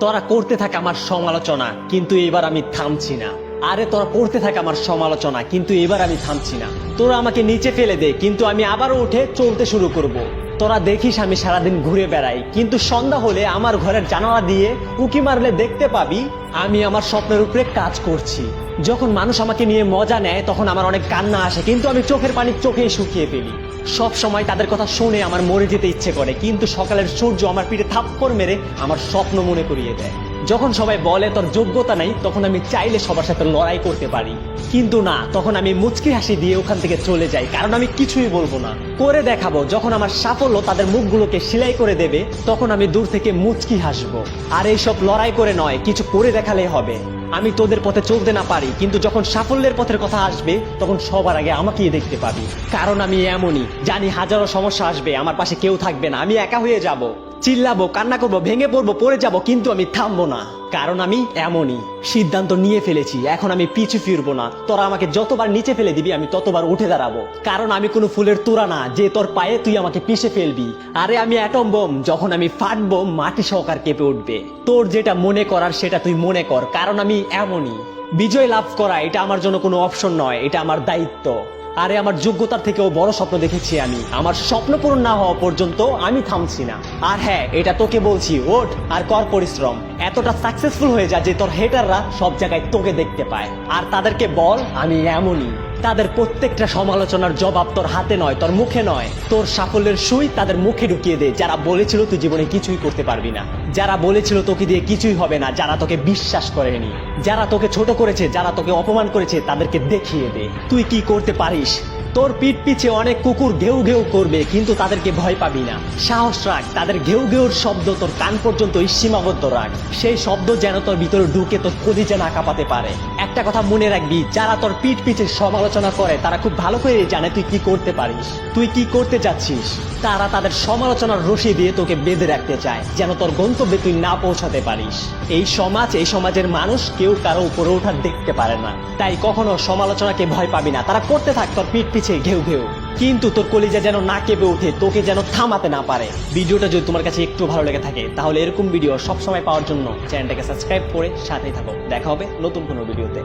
তোরা করতে থাকে আমার সমালোচনা, কিন্তু এবার আমি থামছি না আরে, তোরা পড়তে থাকে আমার সমালোচনা, কিন্তু এবার আমি থামছি না তোরা আমাকে নিচে ফেলে দে, কিন্তু আমি আবারও উঠে চলতে শুরু করব। তোরা দেখিস আমি সারাদিন ঘুরে বেড়াই। কিন্তু সন্ধ্যা হলে আমার ঘরের জানালা দিয়ে উকি মারলে দেখতে পাবি, আমি আমার স্বপ্নের উপরে কাজ করছি। যখন মানুষ আমাকে নিয়ে মজা নেয়, তখন আমার অনেক কান্না আসে, কিন্তু আমি চোখের পানি চোখে শুকিয়ে ফেলি। সব সময় তাদের কথা শুনে আমার মরে যেতে ইচ্ছে করে, কিন্তু সকালের সূর্য আমার পিঠে থাপ্পড় মেরে আমার স্বপ্ন মনে করিয়ে দেয়। যখন সবাই বলে তোর যোগ্যতা নাই, তখন আমি চাইলে সবার সাথে লড়াই করতে পারি। কিন্তু না, তখন আমি মুচকি হাসি দিয়ে ওখান থেকে চলে যাই, কারণ আমি কিছুই বলব না। করে দেখাবো, যখন আমার সাফল্য তাদের মুখগুলোকে সেলাই করে দেবে, তখন আমি দূর থেকে মুচকি হাসবো। আর এইসব লড়াই করে নয়, কিছু করে দেখালেই হবে। আমি তোদের পথে চলতে না পারি, কিন্তু যখন সাফল্যের পথের কথা আসবে, তখন সবার আগে আমাকেই দেখতে পাবি। কারণ আমি এমনই, জানি হাজারো সমস্যা আসবে, আমার পাশে কেউ থাকবে না, আমি একা হয়ে যাব। চিল্লাবো, কান্না করব, ভেঙে পড়ব, পড়ে যাব, কিন্তু আমি থামবো না। কারণ আমি এমনই। সিদ্ধান্ত নিয়ে ফেলেছি, এখন আমি পিছু ফিরবো না। তোরা আমাকে যতবার নিচে ফেলে দিবি, আমি ততবার উঠে দাঁড়াবো। কারণ আমি কোনো ফুলের তোরা না, যে তোর পায়ে তুই আমাকে পিষে ফেলবি। আরে আমি অ্যাটম বোম যখন আমি ফাটবো মাটি সহকার কেঁপে উঠবে। তোর যেটা মনে করার, সেটা তুই মনে কর, কারণ আমি এমনই। বিজয় লাভ করা, এটা আমার জন্য কোনো অপশন নয়, এটা আমার দায়িত্ব। আরে আমার যোগ্যতার থেকেও বড় স্বপ্ন দেখেছি আমি। আমার স্বপ্ন পূরণ না হওয়া পর্যন্ত আমি থামছি না। আর হ্যাঁ এটা তোকে বলছি, ওঠ আর কর পরিশ্রম। এতটা সাকসেসফুল হয়ে যা যে তোর হেটাররা সব জায়গায় তোকে দেখতে পায়। আর তাদেরকে বল, আমি এমনই। তাদের প্রত্যেকটা সমালোচনার জবাব তোর হাতে নয়, তোর মুখে নয়। তোর সাফল্যের সুই তাদের মুখে ঢুকিয়ে দে। যারা বলেছিল তুই জীবনে কিছুই করতে পারবি না। যারা বলেছিল তোকে দিয়ে কিছুই হবে না, যারা তোকে বিশ্বাস করেনি। যারা তোকে ছোট করেছে, যারা তোকে অপমান করেছে, তাদেরকে দেখিয়ে দে। তুই কি করতে পারিস? তোর পিঠ পিছে অনেক কুকুর ঘেউ ঘেউ করবে, কিন্তু তাদেরকে ভয় পাবি না। সাহস রাখ, তাদের ঘেউ ঘেউর শব্দ তোর কান পর্যন্ত সীমাবদ্ধ রাখ। সেই শব্দ যেন তোর ভিতরে ঢুকে তোর কলিজা না কাঁপাতে পারে। একটা কথা মনে রাখবি, যারা তোর পিঠ পিছে সমালোচনা করে, তারা খুব ভালো করে জানে তুই কি করতে পারিস। তুই কি করতে চাচ্ছিস? তারা তাদের সমালোচনার রশি দিয়ে তোকে বেঁধে রাখতে চায়, যেন তোর গন্তব্যে তুই না পৌঁছাতে পারিস। এই সমাজ, এই সমাজের মানুষ কেউ কারও উপরে ওঠার দেখতে পারে না। তাই কখনো সমালোচনাকে ভয় পাবি না। তারা করতে থাক, তোর পিঠ পিছে ঘেউ ঘেউ। কিন্তু তোর কলিজা যেন না কেঁপে ওঠে, তোকে যেন থামাতে না পারে। ভিডিওটা যদি তোমার কাছে একটু ভালো লেগে থাকে, তাহলে এরকম ভিডিও সবসময় পাওয়ার জন্য চ্যানেলটাকে সাবস্ক্রাইব করে সাথেই থাকো। দেখা হবে নতুন কোনো ভিডিওতে।